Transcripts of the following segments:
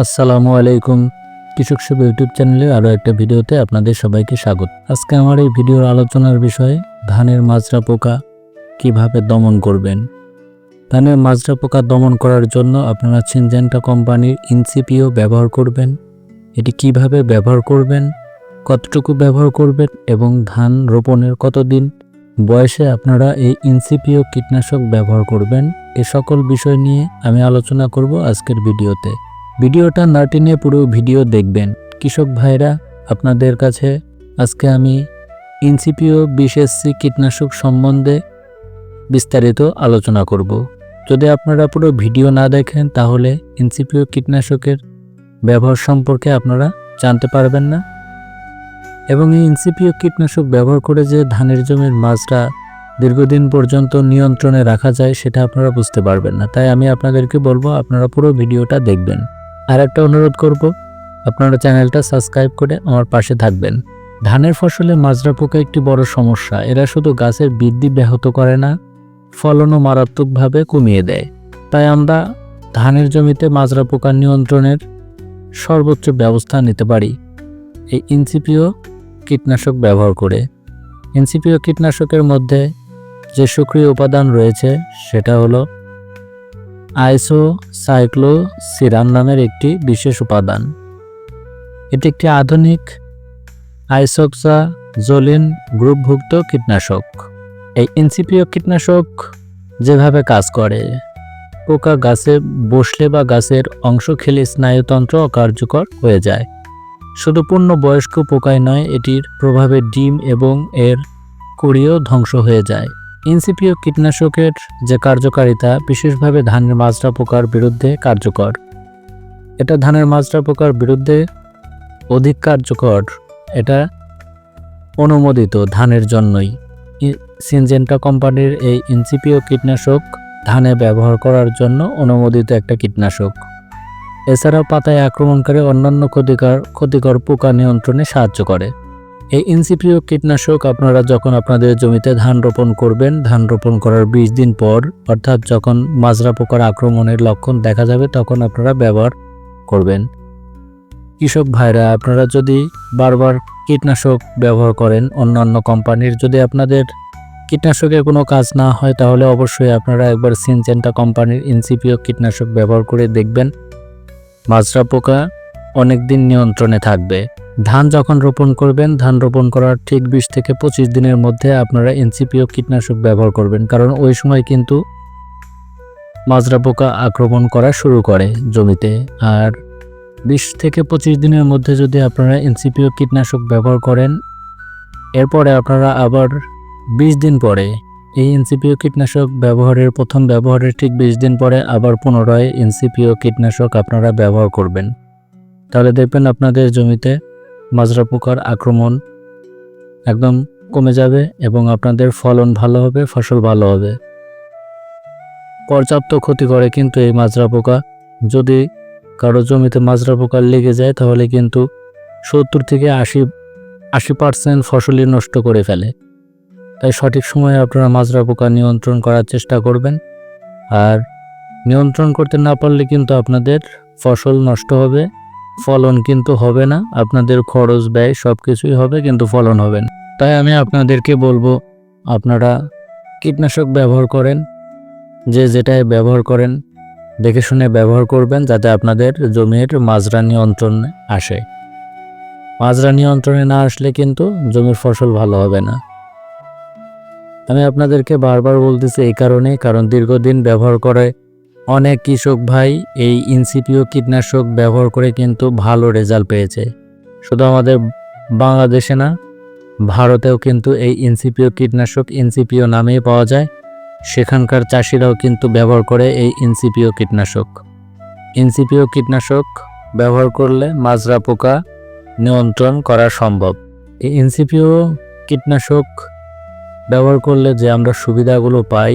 আসসালামু আলাইকুম। কৃষক সব ইউটিউব চ্যানেলে আরও একটা ভিডিওতে আপনাদের সবাইকে স্বাগত। আজকে আমার এই ভিডিওর আলোচনার বিষয়, ধানের মাজরা পোকা কীভাবে দমন করবেন? ধানের মাজরা পোকা দমন করার জন্য আপনারা সিনজেন্টা কোম্পানির ইনসিপিও ব্যবহার করবেন। এটি কীভাবে ব্যবহার করবেন, কতটুকু ব্যবহার করবেন এবং ধান রোপণের কতদিন বয়সে আপনারা এই ইনসিপিও কীটনাশক ব্যবহার করবেন, এ সকল বিষয় নিয়ে আমি আলোচনা করব আজকের ভিডিওতে। ভিডিওটা না টেনে পুরো ভিডিও দেখবেন। কৃষক ভাইরা, আপনাদের কাছে আজকে আমি ইনসিপিও বিশেষসি কীটনাশক সম্বন্ধে বিস্তারিত আলোচনা করব। যদি আপনারা পুরো ভিডিও না দেখেন, তাহলে ইনসিপিও কীটনাশকের ব্যবহার সম্পর্কে আপনারা জানতে পারবেন না। এবং এই ইনসিপিও কীটনাশক ব্যবহার করে যে ধানের জমির মাছটা দীর্ঘদিন পর্যন্ত নিয়ন্ত্রণে রাখা যায়, সেটা আপনারা বুঝতে পারবেন না। তাই আমি আপনাদেরকে বলব, আপনারা পুরো ভিডিওটা দেখবেন। আর একটা অনুরোধ করব, আপনারা চ্যানেলটা সাবস্ক্রাইব করে আমার পাশে থাকবেন। ধানের ফসলে মাজরা পোকা একটি বড় সমস্যা। এরা শুধু গাছের বৃদ্ধি ব্যাহত করে না, ফলনও মারাত্মকভাবে কমিয়ে দেয়। তাই আমরা ধানের জমিতে মাজরা পোকা নিয়ন্ত্রণের সর্বোচ্চ ব্যবস্থা নিতে পারি। এই ইনসিপিও কীটনাশক ব্যবহার করে। ইনসিপিও কীটনাশকের মধ্যে যে সক্রিয় উপাদান রয়েছে, সেটা হলো আইসো সাইক্লোসিরান নামের একটি বিশেষ উপাদান। এটি একটি আধুনিক আইসোক্সা জোলিন গ্রুপভুক্ত কীটনাশক। এই ইনসিপিও কীটনাশক যেভাবে কাজ করে, পোকা গাছে বসলে বা গাছের অংশ খেলে স্নায়ুতন্ত্র অকার্যকর হয়ে যায়। শুধু পূর্ণ বয়স্ক পোকায় নয়, এটির প্রভাবে ডিম এবং এর কুড়িও ধ্বংস হয়ে যায়। ইনসিপিও কীটনাশকের যে কার্যকারিতা, বিশেষভাবে ধানের মাজরা পোকার বিরুদ্ধে কার্যকর। এটা ধানের মাজরা পোকার বিরুদ্ধে অধিক কার্যকর, এটা অনুমোদিত ধানের জন্যই। সিনজেন্টা কোম্পানির এই ইনসিপিও কীটনাশক ধানে ব্যবহার করার জন্য অনুমোদিত একটা কীটনাশক। এছাড়াও পাতায় আক্রমণকারী অন্যান্য ক্ষতিকর ক্ষতিকর পোকা নিয়ন্ত্রণে সাহায্য করে। এই ইনসিপিও কীটনাশক আপনারা যখন আপনাদের জমিতে ধান রোপণ করবেন, ধান রোপণ করার বিশ দিন পর, অর্থাৎ যখন মাজরা পোকার আক্রমণের লক্ষণ দেখা যাবে, তখন আপনারা ব্যবহার করবেন। কৃষক ভাইরা, আপনারা যদি বারবার কীটনাশক ব্যবহার করেন অন্যান্য কোম্পানির, যদি আপনাদের কীটনাশকের কোনো কাজ না হয়, তাহলে অবশ্যই আপনারা একবার সিনচেন্টা কোম্পানির ইনসিপিও কীটনাশক ব্যবহার করে দেখবেন। মাজরা পোকা অনেক দিন নিয়ন্ত্রণে থাকবে। ধান যখন রোপণ করবেন, ধান রোপণ করার ঠিক বিশ থেকে পঁচিশ দিনের মধ্যে আপনারা এনসিপিও কীটনাশক ব্যবহার করবেন। কারণ ওই সময় কিন্তু মাজরা পোকা আক্রমণ করা শুরু করে জমিতে। আর বিশ থেকে পঁচিশ দিনের মধ্যে যদি আপনারা এনসিপিও কীটনাশক ব্যবহার করেন, এরপরে আপনারা আবার বিশ দিন পরে এই এনসিপিও কীটনাশক ব্যবহারের, প্রথম ব্যবহারের ঠিক বিশ দিন পরে আবার পুনরায় এনসিপিও কীটনাশক আপনারা ব্যবহার করবেন। তাহলে দেখবেন আপনাদের জমিতে মাজরা পোকার আক্রমণ একদম কমে যাবে এবং আপনাদের ফলন ভালো হবে, ফসল ভালো হবে। পর্যাপ্ত ক্ষতি করে কিন্তু এই মাজরা পোকা। যদি কারও জমিতে মাজরা পোকা লেগে যায়, তাহলে কিন্তু সত্তর থেকে আশি আশি পার্সেন্ট ফসলই নষ্ট করে ফেলে। তাই সঠিক সময়ে আপনারা মাজরা পোকা নিয়ন্ত্রণ করার চেষ্টা করবেন। আর নিয়ন্ত্রণ করতে না পারলে কিন্তু আপনাদের ফসল নষ্ট হবে। ফলন কিন্তু হবে না। আপনাদের খরচ, ব্যয় সব কিছুই হবে কিন্তু ফলন হবে না। তাই আমি আপনাদেরকে বলব, আপনারা কীটনাশক ব্যবহার করেন, যে যেটাই ব্যবহার করেন, দেখে শুনে ব্যবহার করবেন যাতে আপনাদের জমির মাজরা নিয়ন্ত্রণে আসে। মাজরা নিয়ন্ত্রণে না আসলে কিন্তু জমির ফসল ভালো হবে না। আমি আপনাদেরকে বারবার বলতেছি এই কারণে কারণ দীর্ঘদিন ব্যবহার করে অনেক কৃষক ভাই এই ইনসিপিও কীটনাশক ব্যবহার করে কিন্তু ভালো রেজাল্ট পেয়েছে। শুধু আমাদের বাংলাদেশে না, ভারতেও কিন্তু এই ইনসিপিও কীটনাশক ইনসিপিও নামেই পাওয়া যায়। সেখানকার চাষিরাও কিন্তু ব্যবহার করে এই ইনসিপিও কীটনাশক। ইনসিপিও কীটনাশক ব্যবহার করলে মাজরা পোকা নিয়ন্ত্রণ করা সম্ভব। এই ইনসিপিও কীটনাশক ব্যবহার করলে যে আমরা সুবিধাগুলো পাই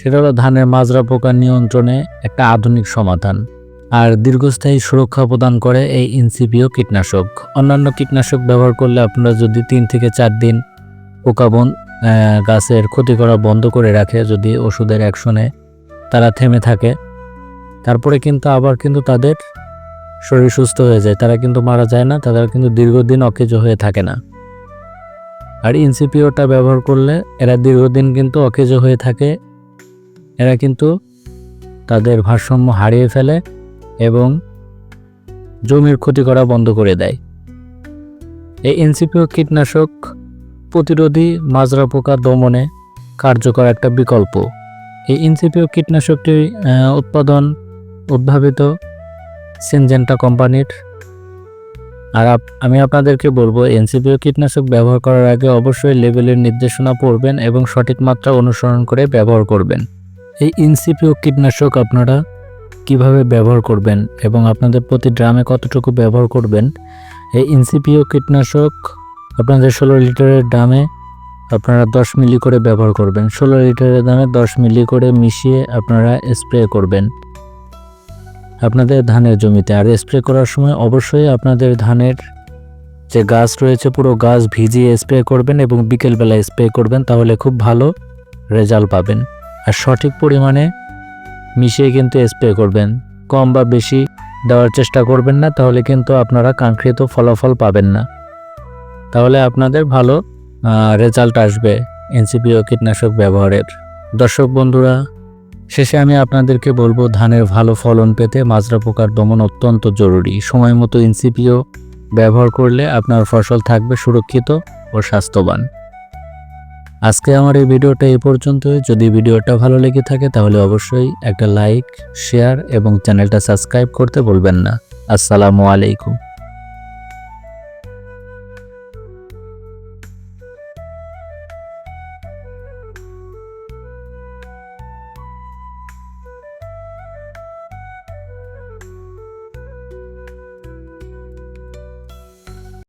সেটা হলো ধানের মাজরা পোকা নিয়ন্ত্রণে একটা আধুনিক সমাধান। আর দীর্ঘস্থায়ী সুরক্ষা প্রদান করে এই ইনসিপিও কীটনাশক। অন্যান্য কীটনাশক ব্যবহার করলে আপনারা যদি তিন থেকে চার দিন পোকা বন গাছের ক্ষতি করা বন্ধ করে রাখে, যদি ওষুধের অ্যাকশনে তারা থেমে থাকে, তারপরে কিন্তু আবার কিন্তু তাদের শরীর সুস্থ হয়ে যায়। তারা কিন্তু মারা যায় না তারা কিন্তু দীর্ঘদিন অকেজো হয়ে থাকে না। আর ইনসিপিওটা ব্যবহার করলে এরা দীর্ঘদিন কিন্তু অকেজো হয়ে থাকে এরা কিন্তু তাদের ভারসাম্য হারিয়ে ফেলে এবং জমির ক্ষতি করা বন্ধ করে দেয়। এই এনসিপিও কীটনাশক প্রতিরোধী মাজরা পোকা দমনে কার্যকর একটা বিকল্প। এই এনসিপিও কীটনাশকটি উৎপাদন উদ্ভাবিত সিনজেন্টা কোম্পানির। আর আমি আপনাদেরকে বলব, এনসিপিও কীটনাশক ব্যবহার করার আগে অবশ্যই লেবেলের নির্দেশনা পড়বেন এবং সঠিক মাত্রা অনুসরণ করে ব্যবহার করবেন। এই ইনসিপিও কীটনাশক আপনারা কীভাবে ব্যবহার করবেন এবং আপনাদের প্রতি ড্রামে কতটুকু ব্যবহার করবেন? এই ইনসিপিও কীটনাশক আপনাদের ষোলো লিটারের ড্রামে আপনারা দশ মিলি করে ব্যবহার করবেন। ষোলো লিটারের দামে দশ মিলি করে মিশিয়ে আপনারা স্প্রে করবেন আপনাদের ধানের জমিতে। আর স্প্রে করার সময় অবশ্যই আপনাদের ধানের যে গাছ রয়েছে, পুরো গাছ ভিজিয়ে স্প্রে করবেন এবং বিকেলবেলা স্প্রে করবেন, তাহলে খুব ভালো রেজাল্ট পাবেন। আর সঠিক পরিমাণে মিশিয়ে কিন্তু স্প্রে করবেন। কম বা বেশি দেওয়ার চেষ্টা করবেন না, তাহলে কিন্তু আপনারা কাঙ্ক্ষিত ফলাফল পাবেন না। তাহলে আপনাদের ভালো রেজাল্ট আসবে এনসিপিও কীটনাশক ব্যবহারের। দর্শক বন্ধুরা, শেষে আমি আপনাদেরকে বলব, ধানের ভালো ফলন পেতে মাজরা পোকার দমন অত্যন্ত জরুরি। সময় মতো এনসিপিও ব্যবহার করলে আপনার ফসল থাকবে সুরক্ষিত ও স্বাস্থ্যবান। আজকে আমার এই ভিডিওটা এই পর্যন্তই। যদি ভিডিওটা ভালো লেগে থাকে, তাহলে অবশ্যই একটা লাইক, শেয়ার এবং চ্যানেলটা সাবস্ক্রাইব করতে বলবেন না। আসসালামু আলাইকুম।